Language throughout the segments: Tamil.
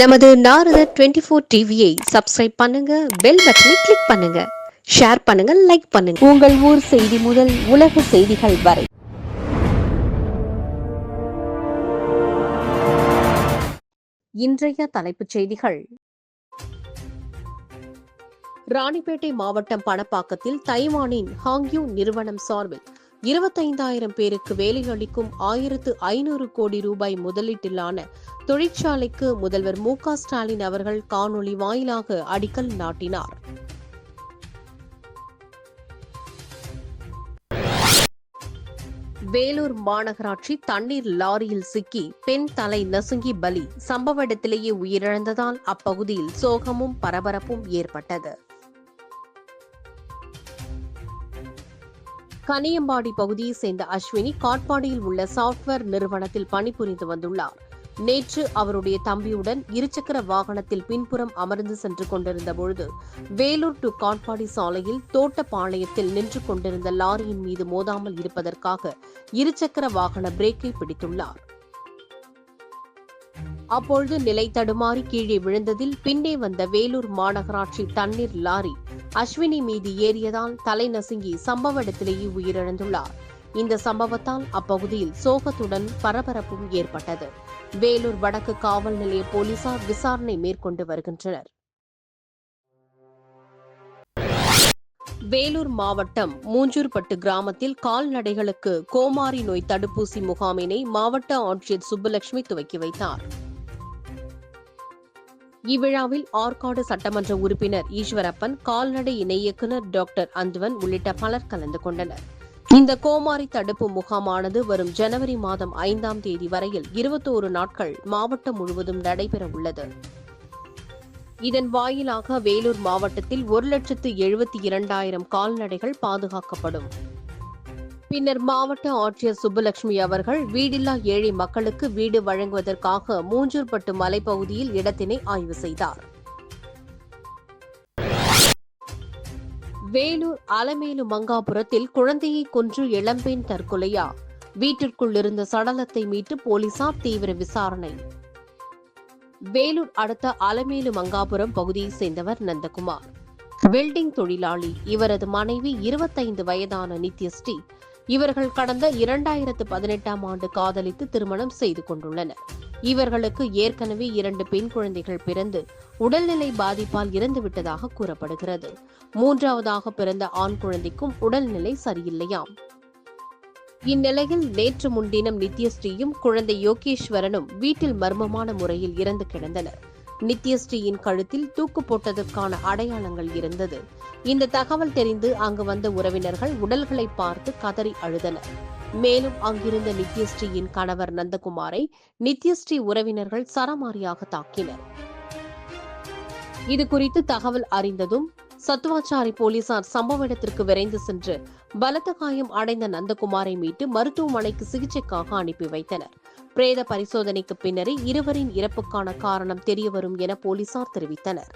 நமது நாரத டுவெண்ட்டி ஃபோர் டிவியை சப்ஸ்கிரைப் பண்ணுங்க பெல் பட்டனை கிளிக் பண்ணுங்க ஷேர் பண்ணுங்க லைக் பண்ணுங்க. உங்கள் ஊர் செய்தி முதல் உலக செய்திகள் வரை. இன்றைய தலைப்புச் செய்திகள். ராணிப்பேட்டை மாவட்டம் பணப்பாக்கத்தில் தைவானின் ஹாங்யூ நிறுவனம் சார்பில் இருபத்தைந்தாயிரம் பேருக்கு வேலையளிக்கும் ஆயிரத்து ஐநூறு கோடி ரூபாய் முதலீட்டிலான தொழிற்சாலைக்கு முதல்வர் மு க ஸ்டாலின் அவர்கள் காணொலி வாயிலாக அடிக்கல் நாட்டினார். வேலூர் மாநகராட்சி தண்ணீர் லாரியில் சிக்கி பெண் தலை நசுங்கி பலி. சம்பவ இடத்திலேயே உயிரிழந்ததால் அப்பகுதியில் சோகமும் பரபரப்பும் ஏற்பட்டது. கனியம்பாடி பகுதியை சேர்ந்த அஸ்வினி காட்பாடியில் உள்ள சாப்ட்வேர் நிறுவனத்தில் பணிபுரிந்து வந்துள்ளார். நேற்று அவருடைய தம்பியுடன் இருசக்கர வாகனத்தில் பின்புறம் அமர்ந்து சென்று கொண்டிருந்த பொழுது வேலூர் டு காட்பாடி சாலையில் தோட்டப்பாளையத்தில் நின்று கொண்டிருந்த லாரியின் மீது மோதாமல் இருப்பதற்காக இருசக்கர வாகன பிரேக்கை பிடித்துள்ளார். அப்பொழுது நிலை தடுமாறி கீழே விழுந்ததில் பின்னே வந்த வேலூர் மாநகராட்சி தண்ணீர் லாரி அஸ்வினி மீது ஏறியதால் தலை நசுங்கி சம்பவ இடத்திலேயே உயிரிழந்துள்ளார். இந்த சம்பவத்தால் அப்பகுதியில் சோகத்துடன் பரபரப்பும் ஏற்பட்டது. வேலூர் வடக்கு காவல் நிலைய போலீசார் விசாரணை மேற்கொண்டு வருகின்றனர். வேலூர் மாவட்டம் மூஞ்சூர்பட்டு கிராமத்தில் கால்நடைகளுக்கு கோமாரி நோய் தடுப்பூசி முகாமினை மாவட்ட ஆட்சியர் சுப்புலட்சுமி துவக்கி வைத்தார். இவ்விழாவில் ஆற்காடு சட்டமன்ற உறுப்பினர் ஈஸ்வரப்பன் கால்நடை இணை இயக்குநர் டாக்டர் அந்துவன் உள்ளிட்ட பலர் கலந்து கொண்டனர். இந்த கோமாரி தடுப்பு முகாமானது வரும் ஜனவரி மாதம் ஐந்தாம் தேதி வரையில் இருபத்தோரு நாட்கள் மாவட்டம் முழுவதும் நடைபெற உள்ளது. இதன் வாயிலாக வேலூர் மாவட்டத்தில் ஒரு லட்சத்து எழுபத்தி இரண்டாயிரம் கால்நடைகள் பாதுகாக்கப்படும். பின்னர் மாவட்ட ஆட்சியர் சுப்புலட்சுமி அவர்கள் வீடில்லா ஏழை மக்களுக்கு வீடு வழங்குவதற்காக மூஞ்சூர்பட்டு மலைப்பகுதியில் இடத்தினை ஆய்வு செய்தார். வேலூர் அலமேலு மங்காபுரத்தில் குழந்தையை கொன்று இளம்பெண் தற்கொலையா? வீட்டிற்குள் இருந்த சடலத்தை மீட்டு போலீசார் தீவிர விசாரணை. வேலூர் அடுத்த அலமேலு மங்காபுரம் பகுதியைச் சேர்ந்தவர் நந்தகுமார். வெல்டிங் தொழிலாளி. இவரது மனைவி இருபத்தைந்து வயதான நித்யஸ்ரீ. இவர்கள் கடந்த இரண்டாயிரத்து பதினெட்டாம் ஆண்டு காதலித்து திருமணம் செய்து கொண்டுள்ளனர். இவர்களுக்கு ஏற்கனவே இரண்டு பெண் குழந்தைகள் பிறந்து உடல்நிலை பாதிப்பால் இறந்துவிட்டதாக கூறப்படுகிறது. மூன்றாவதாக பிறந்த ஆண் குழந்தைக்கும் உடல்நிலை சரியில்லையாம். இந்நிலையில் நேற்று முன்தினம் நித்யஸ்ரீயும் குழந்தை யோகேஸ்வரனும் வீட்டில் மர்மமான முறையில் இறந்து கிடந்தனர். நித்யஸ்ரீயின் கழுத்தில் தூக்கு போட்டதற்கான அடையாளங்கள் இருந்தது. இந்த தகவல் தெரிந்து அங்கு வந்த உறவினர்கள் உடல்களை பார்த்து கதறி அழுதனர். மேலும் அங்கிருந்த நித்யஸ்ரீயின் கணவர் நந்தகுமாரை நித்யஸ்ரீ உறவினர்கள் சரமாரியாக தாக்கினர். இது குறித்து தகவல் அறிந்ததும் சத்துவாச்சாரி போலீசார் சம்பவ இடத்திற்கு விரைந்து சென்று பலத்த காயம் அடைந்த நந்தகுமாரை மீட்டு மருத்துவமனைக்கு சிகிச்சைக்காக அனுப்பி வைத்தனர். பிரேத பரிசோதனைக்கு பின்னரே இருவரின் இறப்புக்கான காரணம் தெரியவரும் என போலீசார் தெரிவித்தனர்.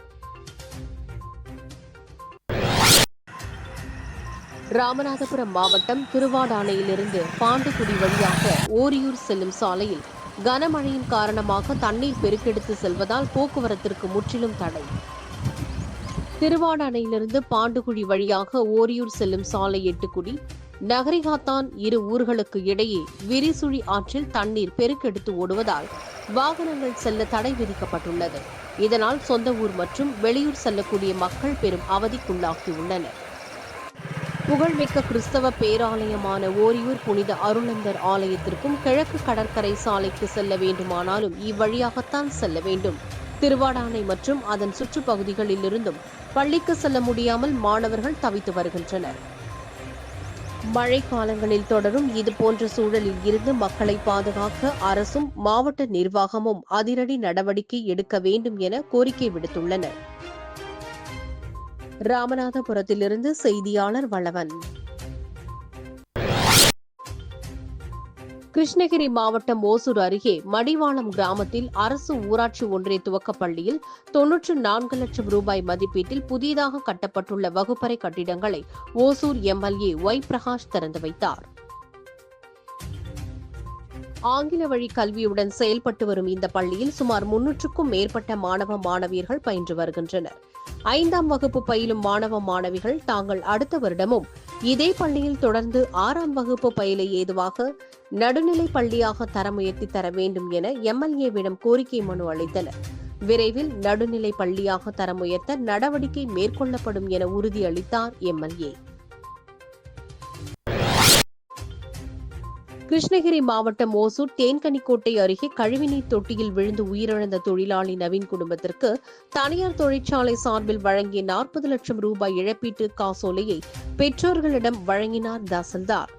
ராமநாதபுரம் மாவட்டம் திருவாடானையிலிருந்து பாண்டிக்குடி வழியாக ஓரியூர் செல்லும் சாலையில் கனமழையின் காரணமாக தண்ணீர் பெருக்கெடுத்து செல்வதால் போக்குவரத்திற்கு முற்றிலும் தடை. திருவாடானையிலிருந்து பாண்டுகுழி வழியாக ஓரியூர் செல்லும் சாலை எட்டுக்குடி நகரிகாத்தான் இரு ஊர்களுக்கு இடையே விரிசுழி ஆற்றில் தண்ணீர் பெருக்கெடுத்து ஓடுவதால் வாகனங்கள் செல்ல தடை விதிக்கப்பட்டுள்ளது. இதனால் சொந்த ஊர் மற்றும் வெளியூர் செல்லக்கூடிய மக்கள் பெரும் அவதிக்குள்ளாகியுள்ளனர். புகழ்மிக்க கிறிஸ்தவ பேராலயமான ஓரியூர் புனித அருளந்தர் ஆலயத்திற்கும் கிழக்கு கடற்கரை சாலைக்கு செல்ல வேண்டுமானாலும் இவ்வழியாகத்தான் செல்ல வேண்டும். திருவாடானை மற்றும் அதன் சுற்றுப்பகுதிகளிலிருந்தும் பள்ளிக்கு செல்ல முடியாமல் மாணவர்கள் தவித்து வருகின்றனர். மழை காலங்களில் தொடரும் இதுபோன்ற சூழலில் இருந்து மக்களை பாதுகாக்க அரசும் மாவட்ட நிர்வாகமும் அதிரடி நடவடிக்கை எடுக்க வேண்டும் என கோரிக்கை விடுத்துள்ளனர். ராமநாதபுரத்திலிருந்து செய்தியாளர் வளவன். கிருஷ்ணகிரி மாவட்டம் ஓசூர் அருகே மடிவாளம் கிராமத்தில் அரசு ஊராட்சி ஒன்றிய துவக்கப் பள்ளியில் தொன்னூற்று நான்கு லட்சம் ரூபாய் மதிப்பீட்டில் புதிதாக கட்டப்பட்டுள்ள வகுப்பறை கட்டிடங்களை ஓசூர் எம்எல்ஏ ஒய் பிரகாஷ் திறந்து வைத்தார். ஆங்கில வழி கல்வியுடன் செயல்பட்டு வரும் இந்த பள்ளியில் சுமார் முன்னூற்றுக்கும் மேற்பட்ட மாணவ மாணவியர்கள் பயின்று வருகின்றனர். ஐந்தாம் வகுப்பு பயிலும் மாணவ மாணவிகள் தாங்கள் அடுத்த வருடமும் இதே பள்ளியில் தொடர்ந்து ஆறாம் வகுப்பு பயில ஏதுவாக நடுநிலை பள்ளியாக தரம் உயர்த்தி தர வேண்டும் என எம்எல்ஏவிடம் கோரிக்கை மனு அளித்தனர். விரைவில் நடுநிலை பள்ளியாக தரம் உயர்த்த நடவடிக்கை மேற்கொள்ளப்படும் என உறுதியளித்தார் எம்எல்ஏ. கிருஷ்ணகிரி மாவட்டம் ஓசூர் தேன்கனிக்கோட்டை அருகே கழிவுநீர் தொட்டியில் விழுந்து உயிரிழந்த தொழிலாளி நவீன் குடும்பத்திற்கு தனியார் தொழிற்சாலை சார்பில் வழங்கிய நாற்பது லட்சம் ரூபாய் இழப்பீட்டு காசோலையை பெற்றோர்களிடம் வழங்கினார் தாசில்தார்.